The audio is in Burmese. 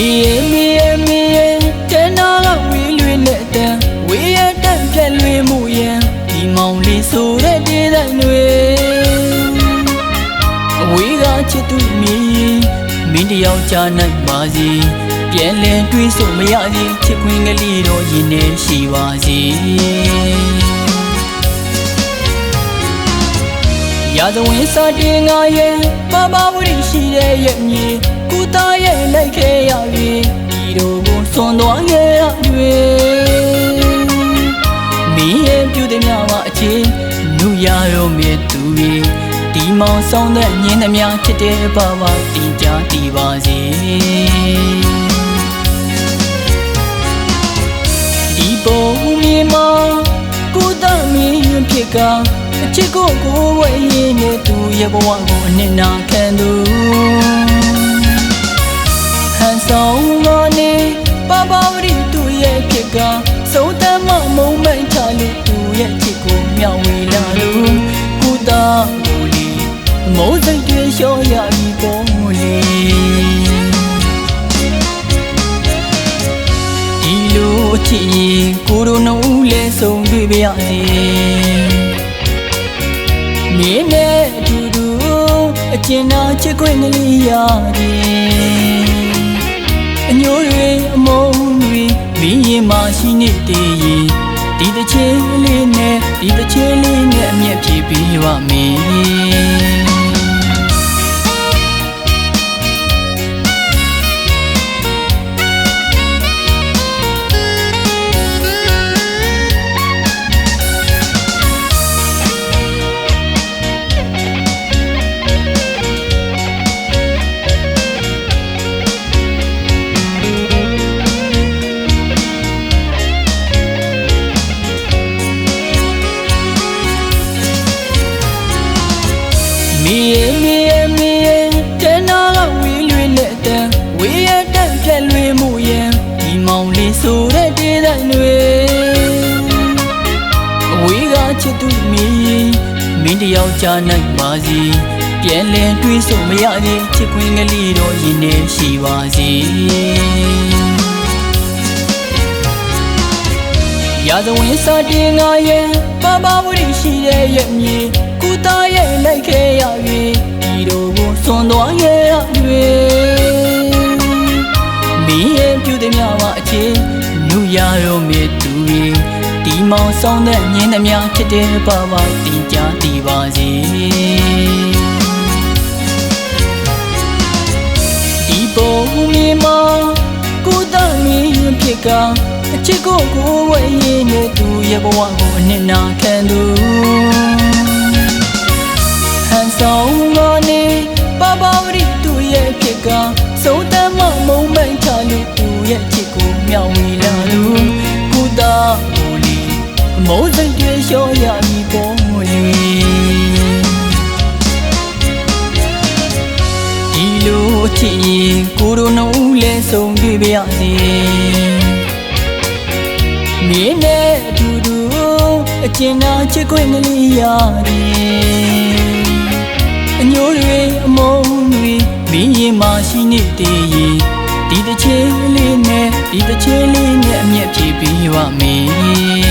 မီယေမီယေမီယေတနာကဝီလွေနဲ့တန်ဝေရတန်ဖြက်လွေမှုယံဒီမောင်လေးဆိုတဲ့တေးတဲ့တွေအဝေးကချစ်သူမီမင်းတယောက်ကြားနိုင်ပါစီပြန်လဲတွေးဆိုမရစီချစ်ခွင်းကလေးတော့ရင်နေရှိပါစီရာဇဝင်စာတင်ငါရဲ့ပပဝိရှိတဲ့ရဲ့မြေကုသားရဲ့လို က်ခဲ့ရပြီဒီတို့ကိုစွန်သွားခဲ့ရပြီမင်းရဲ့ပြုတဲ့မြမအချင်းနုရရောမြဲသူတွေဒီမောင်ဆောင်တဲ့ညင်းသမျှချစ်တဲ့ဘဝတင်ကြတည်ပါစေဒီပုံမြေမှာကိုသားမင်းဖြစ်ကအချစ်ကိုကိုဝဲရင်နဲ့သူရဲ့ဘဝကိုအနှစ်နာခံသူဟန် ဆောင်ကနေပပဝရီသူရဲ့ဖြစ်ကသုံးတမ်းမမုံမိန်ချလို့သူရဲ့ချစ်ကိုမျှဝေလာလို့ကိုသားကိုလီမိုးစိတ်တွေလျှော့ရပြီပေါ်လေဒီလိုအချစ်ရင်ကိုတို့နှုတ်လဲဆုံးတွေ့ပါရစေမင်းနဲ့အတူတူအကျဉ်းနာချစ်ခွင့်ကလေးရတယ် မင်းရင်မရှိနေတည်ရင်ဒီတစ်ချင်းလေးနဲ့ဒီတစ်ချင်းလေးနဲ့အမျက်ဖြေပေးပါ မီယေမီယေမီယေတနာကဝီလွေနဲ့တန်ဝေရတန်ဖြက်လွေမှုယံဒီမောင်လေးဆိုတဲ့တေးတဲ့တွေအဝေးကချစ်သူမီမင်းတယောက်ကြားနိုင်ပါစီပြန်လဲတွေးဆိုမရသေးချစ်ခွင်းကလေးတော့ရင်နေရှိပါစီရာဇဝင်စာတင်ငါရဲ့ပပဝိရှိတဲ့ရဲ့မြေ မြမအချင်းနုရရောမြဲသူတွေဒီမောင်ဆောင်တဲ့ညင်းသမျှချစ်တဲ့ဘဝတင်ကြတည်ပါစေဒီပုံမြေမှာကိုသားမင်းဖြစ်ကအချစ်ကိုကိုဝဲရင်နဲ့သူရဲ့ဘဝကိုအနှစ်နာခံသူ ဆုံးတွေ့ပါရစေမင်းနဲ့အတူတူအကျဉ်းနာချစ်ခွင့်ကလေးရတယ်အညိုးတွေအမုန်းတွေမင်းရင်မရှိနေတည်ရင်ဒီတစ်ချင်းလေးနဲ့ဒီတစ်ချင်းလေးနဲ့အမျက်ဖြေပေးပါမယ်